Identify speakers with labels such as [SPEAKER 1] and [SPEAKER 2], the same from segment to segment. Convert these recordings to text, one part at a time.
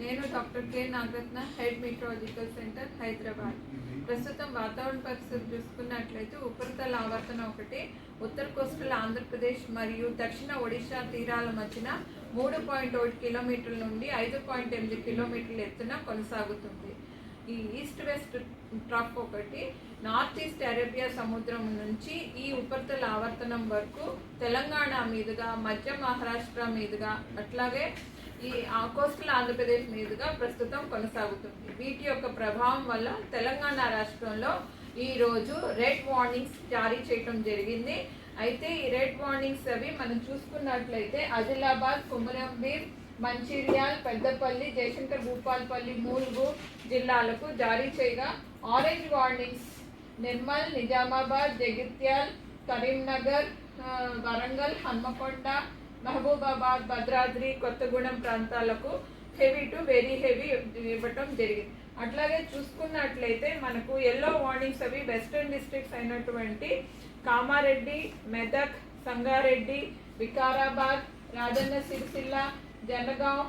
[SPEAKER 1] నేను doctor K. Nagaratna head meteorological centre Hyderabad. ప్రస్తుతం వాతావరణ పరిస్థితులు చూసుకున్నట్లయితే ఉపరితల ఆవర్తనం ఒకటి. ఉత్తర కోస్టల్ ఆంధ్రప్రదేశ్ మరియు దక్షిణ ఒడిశా తీరాల మధ్యన మూడు పాయింట్ ఒకటి కిలోమీటర్ల నుండి ఐదు పాయింట్ ఎనిమిది కిలోమీటర్ల ఎత్తున కొనసాగుతుంది. ఈ ఈస్ట్ వెస్ట్ ట్రఫ్ ఒకటి నార్త్ ఈస్ట్ అరేబియా సముద్రం నుంచి ఈ ఉపరితల ఆవర్తనం వరకు తెలంగాణ మీదుగా మధ్య మహారాష్ట్ర మీదుగా అట్లాగే ఈ ఆ కోస్టల్ ఆంధ్రప్రదేశ్ మీదుగా ప్రస్తుతం కొనసాగుతుంది. వీటి యొక్క ప్రభావం వల్ల తెలంగాణ రాష్ట్రంలో ఈ రోజు రెడ్ వార్నింగ్స్ జారీ చేయడం జరిగింది. అయితే ఈ రెడ్ వార్నింగ్స్ అవి మనం చూసుకున్నట్లయితే ఆదిలాబాద్ కుమరంభీం మంచిర్యాల్ పెద్దపల్లి జయశంకర్ భూపాల్పల్లి మూలుగు జిల్లాలకు జారీ చేయగా ఆరెంజ్ వార్నింగ్స్ నిర్మల్ నిజామాబాద్ జగిత్యాల్ కరీంనగర్ వరంగల్ హన్మకొండ మహబూబాబాద్ భద్రాద్రి కొత్తగూడెం ప్రాంతాలకు హెవీ టు వెరీ హెవీ ఇవ్వటం జరిగింది. అట్లాగే చూసుకున్నట్లయితే మనకు ఎల్లో వార్నింగ్స్ అవి వెస్టర్న్ డిస్ట్రిక్ట్స్ అయినటువంటి కామారెడ్డి మెదక్ సంగారెడ్డి వికారాబాద్ రాజన్న సిరిసిల్ల జనగాం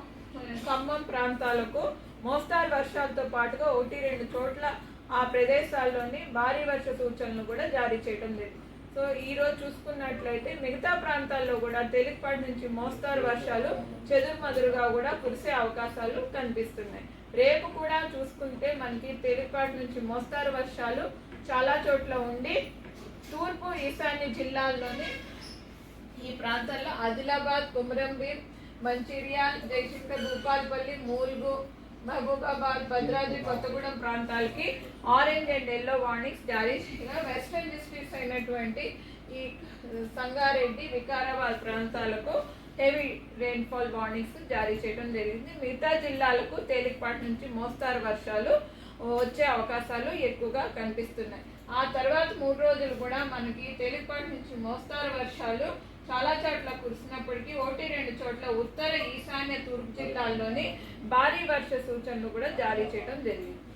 [SPEAKER 1] ఖమ్మం ప్రాంతాలకు మోస్తారు వర్షాలతో పాటుగా ఒకటి రెండు చోట్ల ఆ ప్రదేశాల్లోని భారీ వర్ష సూచనలు కూడా జారీ చేయడం జరిగింది. సో ఈ రోజు చూసుకున్నట్లయితే మిగతా ప్రాంతాల్లో కూడా తేలికపాటి నుంచి మోస్తారు వర్షాలు చెదురుమదురుగా కూడా కురిసే అవకాశాలు కనిపిస్తున్నాయి. రేపు కూడా చూసుకుంటే మనకి తేలికపాటి నుంచి మోస్తారు వర్షాలు చాలా చోట్ల ఉండి తూర్పు ఈశాన్య జిల్లాల్లోని ఈ ప్రాంతాల్లో ఆదిలాబాద్ కుమరంభీం మంచిర్యాల్ జయశంకర్ భూపాల్పల్లి మూల్గు మహబూబాబాద్ భద్రాద్రి కొత్తగూడెం ప్రాంతాలకి ఆరెంజ్ అండ్ ఎల్లో వార్నింగ్స్ జారీ చేయగా వెస్టర్న్ డిస్ట్రిక్ట్స్ అయినటువంటి ఈ సంగారెడ్డి వికారాబాద్ ప్రాంతాలకు హెవీ రెయిన్ఫాల్ వార్నింగ్స్ జారీ చేయడం జరిగింది. మిగతా జిల్లాలకు తేలికపాటి నుంచి మోస్తారు వర్షాలు వచ్చే అవకాశాలు ఎక్కువగా కనిపిస్తున్నాయి. ఆ తర్వాత మూడు రోజులు కూడా మనకి తేలికపాటి నుంచి మోస్తారు వర్షాలు చాలా చోట్ల కురిసినప్పటికీ ఒకటి రెండు చోట్ల ఉత్తర ఈశాన్య తూర్పు జిల్లాల్లోని భారీ వర్ష సూచనలు కూడా జారీ చేయడం జరిగింది.